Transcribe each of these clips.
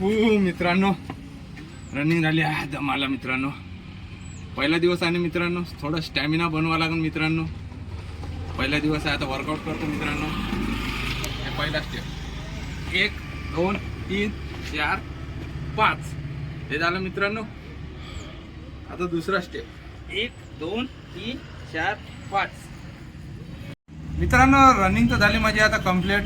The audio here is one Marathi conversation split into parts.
हो मित्रांनो. रनिंग झाली आहे दमाला मित्रांनो. पहिला दिवस आहे मित्रांनो. थोडं स्टॅमिना बनवा लागेल मित्रांनो. पहिला दिवस आहे आता वर्कआउट करतो मित्रांनो. हे पहिला स्टेप एक दोन तीन चार पाच. हे झालं मित्रांनो. आता दुसरा स्टेप एक दोन तीन चार पाच. मित्रांनो रनिंग तर झाली माझी आता कंप्लीट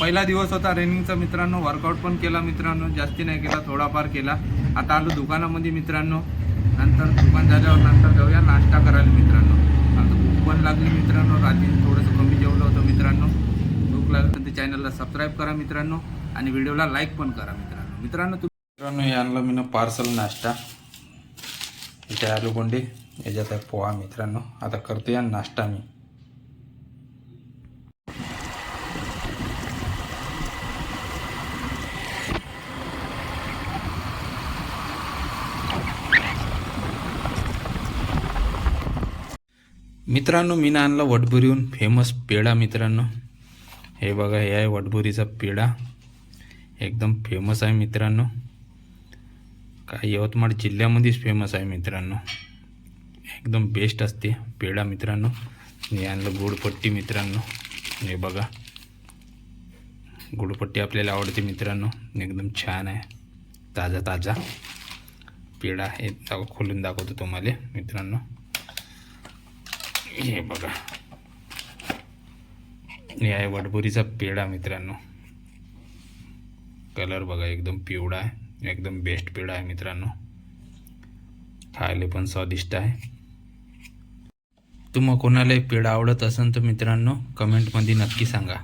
पहिला दिवस होता रनिंगचा मित्रांनो वर्कआउट पण केला मित्रांनो जास्ती नाही केला थोडाफार केला. आता आलो दुकानामध्ये मित्रांनो नंतर दुकान झाल्यावर नंतर जाऊया नाश्ता करायला मित्रांनो. आता भूक पण लागली मित्रांनो रात्री थोडंसं कमी जेवलं होतं मित्रांनो. भूक लागली तर ते चॅनलला सबस्क्राईब करा मित्रांनो आणि व्हिडिओला लाईक पण करा मित्रांनो. मित्रांनो तू मित्रांनो हे आणलं मी पार्सल नाश्ता. इथे आलू कोंडे याच्यात आहे पोहा मित्रांनो. आता करतो या नाश्ता मी. मित्रांनो मी ना आणला वटभुरीहून फेमस पेढा मित्रांनो. हे बघा हे आहे वटभुरीचा पेढा. एकदम फेमस आहे मित्रांनो. काय यवतमाळ जिल्ह्यामध्येच फेमस आहे मित्रांनो. एकदम बेस्ट असते पेढा मित्रांनो. मी आणलं गुडपट्टी मित्रांनो. हे बघा. गुडपट्टी आपल्याला आवडते मित्रांनो. एकदम छान आहे. ताजा ताजा पेढा हे खोलून दाखवतो तुम्हाला मित्रांनो. हे बघा. हे आहे वडबुरीचा पेढा मित्रांनो. कलर बघा एकदम पिवळा आहे. एकदम बेस्ट पेढा आहे मित्रांनो. खायला पण स्वादिष्ट आहे. तुम्हा कोणालाही पेढा आवडत असेल तर मित्रांनो कमेंटमध्ये नक्की सांगा.